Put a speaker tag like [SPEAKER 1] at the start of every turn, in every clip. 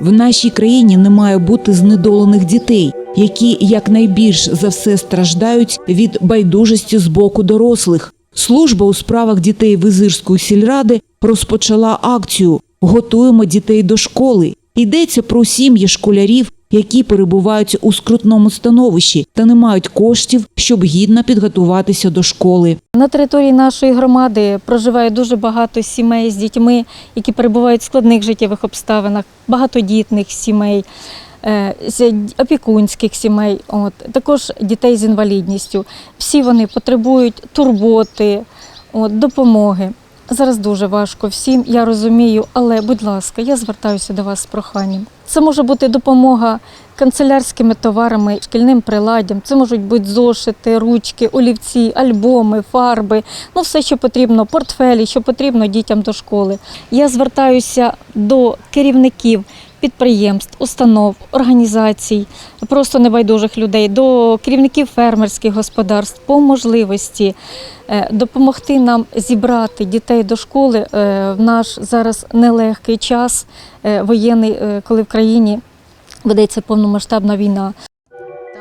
[SPEAKER 1] В нашій країні не має бути знедолених дітей, які якнайбільш за все страждають від байдужості з боку дорослих. Служба у справах дітей Визирської сільради розпочала акцію Готуємо дітей до школи. Йдеться про сім'ї школярів, які перебувають у скрутному становищі та не мають коштів, щоб гідно підготуватися до школи.
[SPEAKER 2] На території нашої громади проживає дуже багато сімей з дітьми, які перебувають в складних життєвих обставинах, багатодітних сімей, е, опікунських сімей, от, також дітей з інвалідністю. Всі вони потребують турботи, от, допомоги. Зараз дуже важко всім, я розумію, але, будь ласка, я звертаюся до вас з проханням. Це може бути допомога канцелярськими товарами, шкільним приладдям. Це можуть бути зошити, ручки, олівці, альбоми, фарби, ну все, що потрібно, портфелі, що потрібно дітям до школи. Я звертаюся до керівників підприємств, установ, організацій, просто небайдужих людей, до керівників фермерських господарств по можливості е, допомогти нам зібрати дітей до школи е, в наш зараз нелегкий час е, воєнний, коли в країні ведеться повномасштабна війна.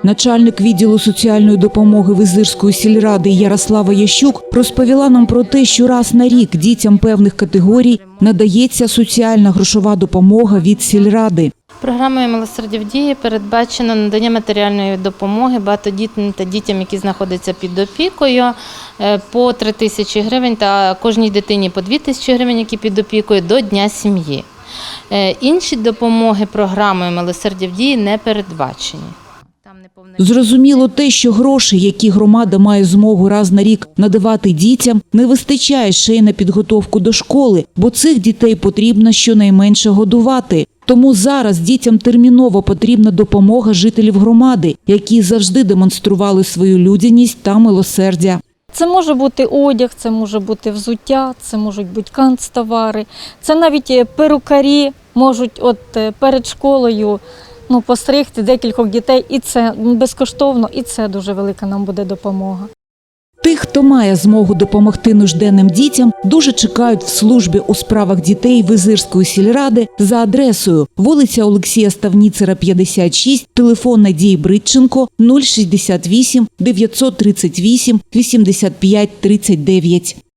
[SPEAKER 1] Начальник відділу соціальної допомоги Визирської сільради Ярослава Ящук розповіла нам про те, що раз на рік дітям певних категорій надається соціальна грошова допомога від сільради.
[SPEAKER 3] Програмою «Милосердя дії» передбачено надання матеріальної допомоги багатодітним та дітям, які знаходяться під опікою, е, по 3 тисячі гривень та кожній дитині по 2 тисячі гривень, які під опікою, до Дня сім'ї. Е, Інші допомоги програмою «Милосердя в дії» не передбачені.
[SPEAKER 1] Зрозуміло те, що грошей, які громада має змогу раз на рік надавати дітям, не вистачає ще й на підготовку до школи, бо цих дітей потрібно щонайменше годувати. Тому зараз дітям терміново потрібна допомога жителів громади, які завжди демонстрували свою людяність та милосердя.
[SPEAKER 2] Це може бути одяг, це може бути взуття, це можуть бути канцтовари, це навіть е, перукарі можуть от е, перед школою ну, постригти декількох дітей, і це безкоштовно, і це дуже велика нам буде допомога.
[SPEAKER 1] Тих, хто має змогу допомогти нужденним дітям, дуже чекають в службі у справах дітей Визирської сільради за адресою вулиця Олексія Ставніцера, 56, телефон Надії Бритченко 068 938 85 39.